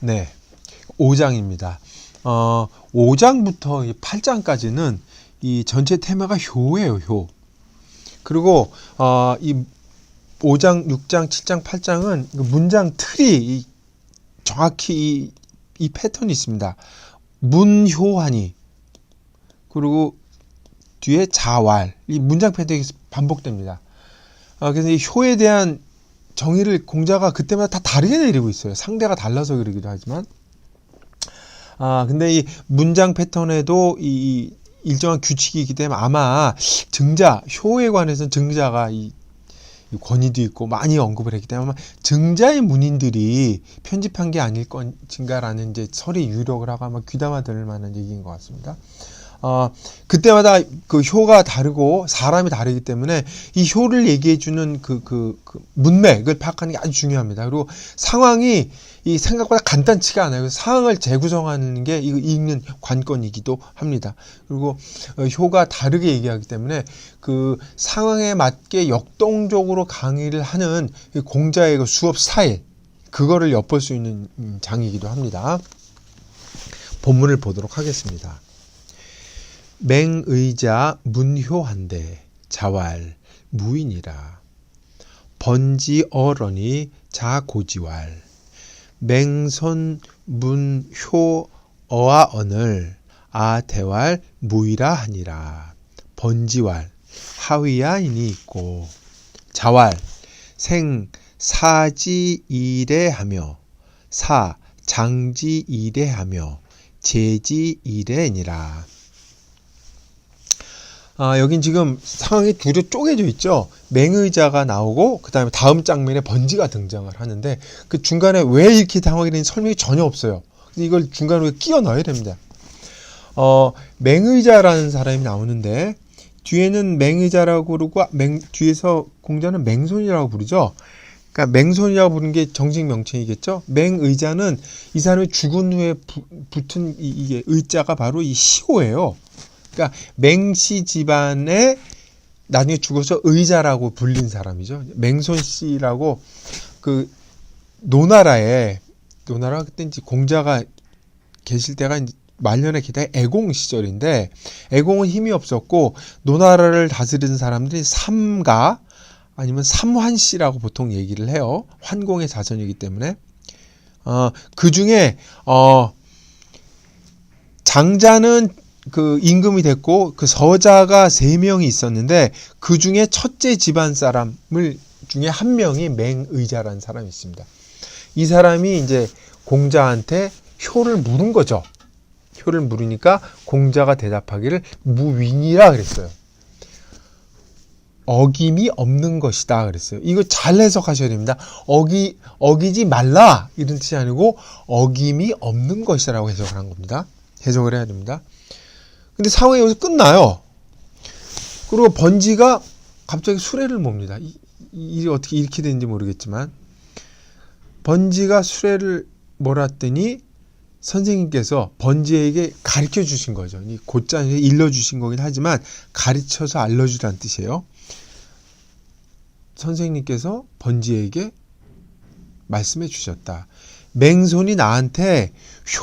네. 5장입니다. 어, 5장부터 8장까지는 이 전체 테마가 효예요, 효. 그리고 어, 이 5장, 6장, 7장, 8장은 문장 틀이 이 정확히 이, 이 패턴이 있습니다. 문효하니 그리고 뒤에 자왈 이 문장 패턴이 반복됩니다. 아, 그래서 이 효에 대한 정의를 공자가 그때마다 다 다르게 내리고 있어요. 상대가 달라서 그러기도 하지만. 아, 근데 이 문장 패턴에도 이 일정한 규칙이 있기 때문에 아마 증자, 효에 관해서는 증자가 이, 이 권위도 있고 많이 언급을 했기 때문에 증자의 문인들이 편집한 게 아닐 것인가라는 이제 설이 유력을 하고 아마 귀담아 들을 만한 얘기인 것 같습니다. 어, 그때마다 그 효가 다르고 사람이 다르기 때문에 이 효를 얘기해주는 그, 그, 그 문맥을 파악하는 게 아주 중요합니다. 그리고 상황이 이 생각보다 간단치가 않아요. 그래서 상황을 재구성하는 게 이거 읽는 관건이기도 합니다. 그리고 어, 효가 다르게 얘기하기 때문에 그 상황에 맞게 역동적으로 강의를 하는 이 공자의 그 수업 스타일, 그거를 엿볼 수 있는 음, 장이기도 합니다. 본문을 보도록 하겠습니다. 맹의자 문효한데 자왈 무인이라. 번지어러니 자고지왈. 맹선 문효 어아언을 아대왈 무이라 하니라. 번지왈 하위야인이 있고 자왈 생 사지이래 하며 사 장지이래 하며 제지이래니라 아, 여긴 지금 상황이 둘이 쪼개져 있죠. 맹의자가 나오고 그다음에 다음 장면에 번지가 등장을 하는데 그 중간에 왜 이렇게 당하게 되는지 설명이 전혀 없어요. 이걸 중간으로 끼워 넣어야 됩니다. 어, 맹의자라는 사람이 나오는데 뒤에는 맹의자라고 부르고 맹, 뒤에서 공자는 맹손이라고 부르죠. 그러니까 맹손이라고 부르는 게 정식 명칭이겠죠. 맹의자는 이 사람이 죽은 후에 부, 붙은 이, 이게 의자가 바로 이 시호예요. 그러니까 맹씨 집안에 나중에 죽어서 의자라고 불린 사람이죠. 맹손 씨라고 그 노나라에 노나라 그때 이제 공자가 계실 때가 이제 말년의 기대 애공 시절인데 애공은 힘이 없었고 노나라를 다스리는 사람들이 삼가 아니면 삼환 씨라고 보통 얘기를 해요. 환공의 자손이기 때문에 어 그 중에 어 장자는 그 임금이 됐고 그 서자가 세 명이 있었는데 그 중에 첫째 집안 사람을 중에 한 명이 맹의자라는 사람이 있습니다. 이 사람이 이제 공자한테 효를 물은 거죠. 효를 물으니까 공자가 대답하기를 무윈이라 그랬어요. 어김이 없는 것이다 그랬어요. 이거 잘 해석하셔야 됩니다. 어기 어기지 말라 이런 뜻이 아니고 어김이 없는 것이라고 해석을 한 겁니다. 해석을 해야 됩니다. 근데 상황이 여기서 끝나요. 그리고 번지가 갑자기 수레를 몹니다. 이, 이 어떻게 이렇게 되는지 모르겠지만 번지가 수레를 몰았더니 선생님께서 번지에게 가르쳐 주신 거죠. 이 곧장에 일러 주신 거긴 하지만 가르쳐서 알려주라는 뜻이에요. 선생님께서 번지에게 말씀해 주셨다. 맹손이 나한테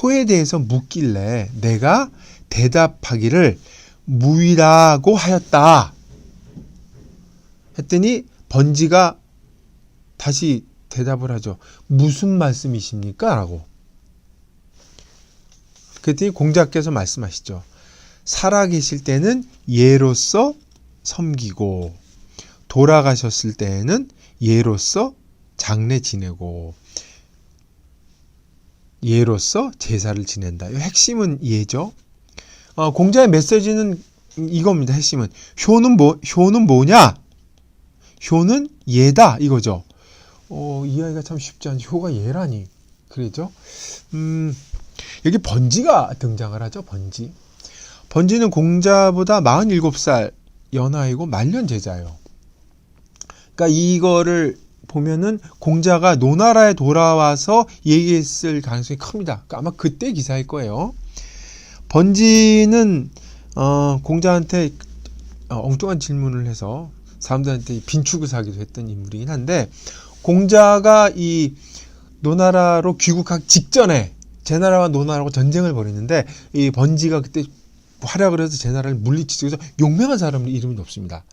효에 대해서 묻길래 내가 대답하기를 무이라고 하였다. 했더니 번지가 다시 대답을 하죠. 무슨 말씀이십니까? 라고. 그랬더니 공자께서 말씀하시죠. 살아계실 때는 예로서 섬기고 돌아가셨을 때에는 예로서 장례 지내고 예로서 제사를 지낸다. 이 핵심은 예죠. 어, 공자의 메시지는 이겁니다. 핵심은 효는 뭐 효는 뭐냐? 효는 예다 이거죠. 어, 이해하기가 참 쉽지 않지. 효가 예라니. 그러죠? 음, 여기 번지가 등장을 하죠. 번지. 번지는 공자보다 47살 연하이고 말년 제자예요. 그러니까 이거를 보면은 공자가 노나라에 돌아와서 얘기했을 가능성이 큽니다. 그러니까 아마 그때 기사일 거예요. 번지는 어, 공자한테 어, 엉뚱한 질문을 해서 사람들한테 빈축을 사기도 했던 인물이긴 한데 공자가 이 노나라로 귀국하기 직전에 제나라와 노나라하고 전쟁을 벌이는데 이 번지가 그때 활약을 해서 제나라를 물리치고 해서 용맹한 사람 이름이 없습니다.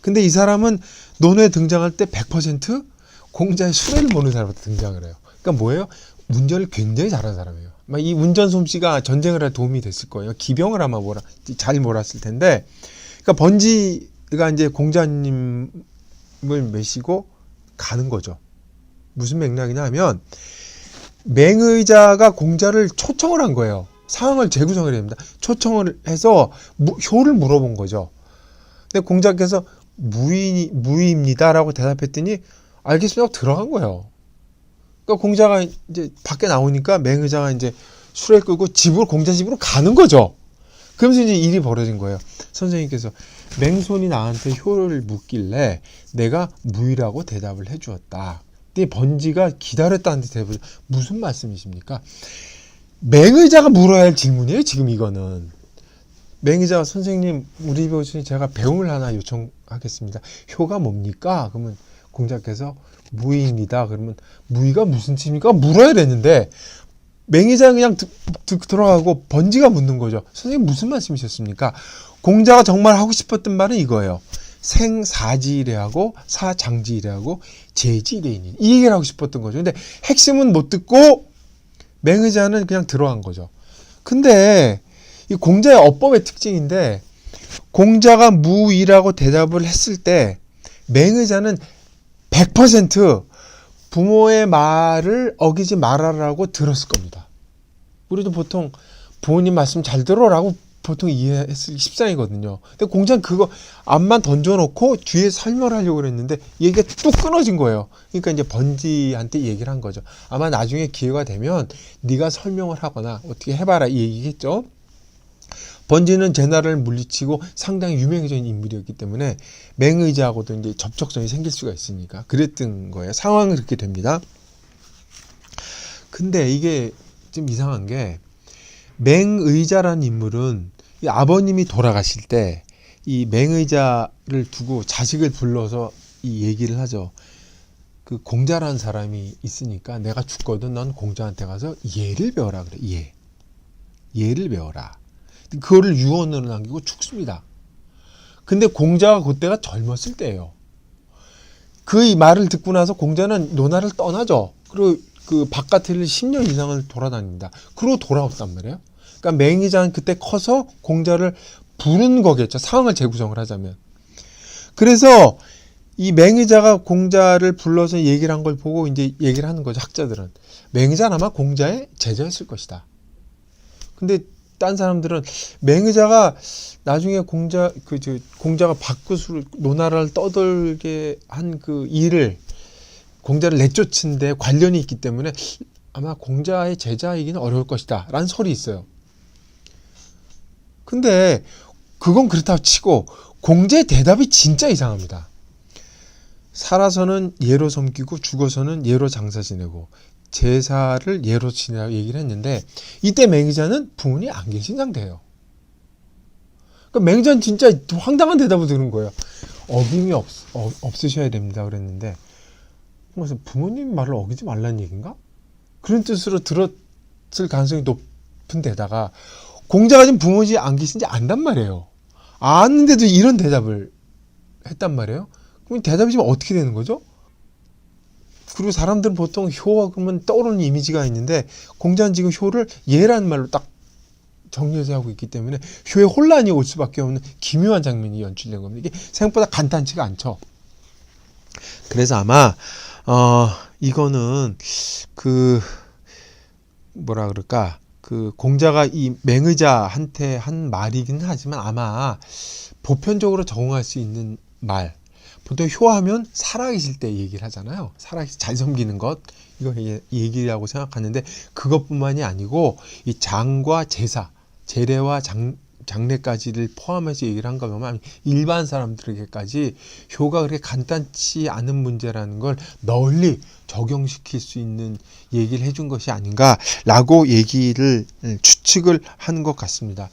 근데 이 사람은 논에 등장할 때 100% 공자의 수레를 모는 사람한테 등장을 해요. 그러니까 뭐예요? 운전을 굉장히 잘하는 사람이에요. 이 운전 솜씨가 전쟁을 할 도움이 됐을 거예요. 기병을 아마 몰아, 잘 몰았을 텐데. 그러니까 번지가 이제 공자님을 메시고 가는 거죠. 무슨 맥락이냐 하면 맹의자가 공자를 초청을 한 거예요. 상황을 재구성을 해야 됩니다. 초청을 해서 무- 효를 물어본 거죠. 근데 공자께서 무의, 무의입니다라고 대답했더니 알겠습니다 들어간 거예요. 그러니까 공자가 이제 밖에 나오니까 맹의자가 이제 술에 끄고 집으로 공자 집으로 가는 거죠. 그러면서 이제 일이 벌어진 거예요. 선생님께서 맹손이 나한테 효를 묻길래 내가 무의라고 대답을 해주었다. 근데 번지가 기다렸다는 데 대답을 무슨 말씀이십니까? 맹의자가 물어야 할 질문이에요. 지금 이거는. 맹의자가 선생님 우리 교수님 제가 배움을 하나 요청하겠습니다. 효가 뭡니까? 그러면 공자께서 무의입니다. 그러면 무의가 무슨 뜻입니까? 물어야 되는데 맹의자는 그냥 듣, 듣, 들어가고 번지가 묻는 거죠. 선생님 무슨 말씀이셨습니까? 공자가 정말 하고 싶었던 말은 이거예요. 생사지이래하고 사장지이래하고 제지이래이니 이 얘기를 하고 싶었던 거죠. 근데 핵심은 못 듣고 맹의자는 그냥 들어간 거죠. 근데 이 공자의 어법의 특징인데 공자가 무이라고 대답을 했을 때 맹의자는 100% 부모의 말을 어기지 말아라고 들었을 겁니다. 우리도 보통 부모님 말씀 잘 들어라고 보통 이해했을 십상이거든요. 근데 공자는 그거 앞만 던져놓고 뒤에 설명을 하려고 그랬는데 얘기가 뚝 끊어진 거예요. 그러니까 이제 번지한테 얘기를 한 거죠. 아마 나중에 기회가 되면 네가 설명을 하거나 어떻게 해봐라 이 얘기겠죠. 번지는 제나라를 물리치고 상당히 유명해진 인물이었기 때문에 맹의자하고도 이제 접촉성이 생길 수가 있으니까 그랬던 거예요. 상황은 그렇게 됩니다. 근데 이게 좀 이상한 게 맹의자라는 인물은 이 아버님이 돌아가실 때 이 맹의자를 두고 자식을 불러서 이 얘기를 하죠. 그 공자라는 사람이 있으니까 내가 죽거든 넌 공자한테 가서 예를 배워라 그래. 예. 예를 배워라. 그거를 유언으로 남기고 죽습니다. 근데 공자가 그때가 젊었을 때예요. 그 이 말을 듣고 나서 공자는 노나를 떠나죠. 그리고 그 바깥을 10년 이상을 돌아다닙니다. 그러고 돌아왔단 말이에요. 그러니까 맹의자는 그때 커서 공자를 부른 거겠죠. 상황을 재구성을 하자면. 그래서 이 맹의자가 공자를 불러서 얘기를 한 걸 보고 이제 얘기를 하는 거죠. 학자들은. 맹의자는 아마 공자의 제자였을 것이다. 근데 딴 사람들은 맹의자가 나중에 공자 그 저 공자가 밖으로 노나라를 떠돌게 한 그 일을 공자를 내쫓은데 관련이 있기 때문에 아마 공자의 제자이기는 어려울 것이다. 라는 설이 있어요. 근데 그건 그렇다고 치고 공자의 대답이 진짜 이상합니다. 살아서는 예로 섬기고 죽어서는 예로 장사 지내고 제사를 예로 지내라고 얘기를 했는데 이때 맹의자는 부모님이 안 계신 상태예요. 그러니까 맹의자는 진짜 황당한 대답을 드는 거예요. 어김이 없, 어, 없으셔야 됩니다. 그랬는데 그래서 부모님 말을 어기지 말라는 얘기인가? 그런 뜻으로 들었을 가능성이 높은 데다가 공자가 지금 부모님이 안 계신지 안단 말이에요. 아는데도 이런 대답을 했단 말이에요. 그럼 대답이 지금 어떻게 되는 거죠? 그리고 사람들은 보통 효가 그러면 떠오르는 이미지가 있는데 공자는 지금 효를 예라는 말로 딱 정리해서 하고 있기 때문에 효에 혼란이 올 수밖에 없는 기묘한 장면이 연출된 겁니다. 이게 생각보다 간단치가 않죠. 그래서 아마 어 이거는 그 뭐라 그럴까 그 공자가 이 맹의자한테 한 말이긴 하지만 아마 보편적으로 적용할 수 있는 말 보통 효하면 살아계실 때 얘기를 하잖아요. 살아계실 잘 섬기는 것 이거 얘- 얘기라고 생각하는데 그것뿐만이 아니고 이 장과 제사, 제례와 장 장례까지를 포함해서 얘기를 한가 보면 일반 사람들에게까지 효가 그렇게 간단치 않은 문제라는 걸 널리 적용시킬 수 있는 얘기를 해준 것이 아닌가라고 얘기를 음, 추측을 하는 것 같습니다.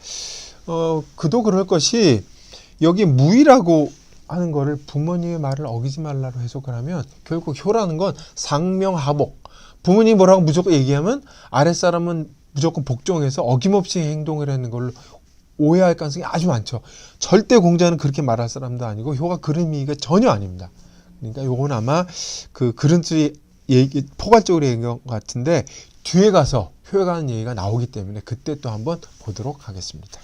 어, 그도 그럴 것이 여기 무이라고 하는 거를 부모님의 말을 어기지 말라로 해석을 하면 결국 효라는 건 상명하복 부모님이 뭐라고 무조건 얘기하면 아랫사람은 무조건 복종해서 어김없이 행동을 하는 걸로 오해할 가능성이 아주 많죠. 절대 공자는 그렇게 말할 사람도 아니고 효가 그런 의미가 전혀 아닙니다. 그러니까 요건 아마 그 그런 뜻이 얘기 포괄적으로 얘기한 것 같은데 뒤에 가서 관한 얘기가 나오기 때문에 그때 또 한번 보도록 하겠습니다.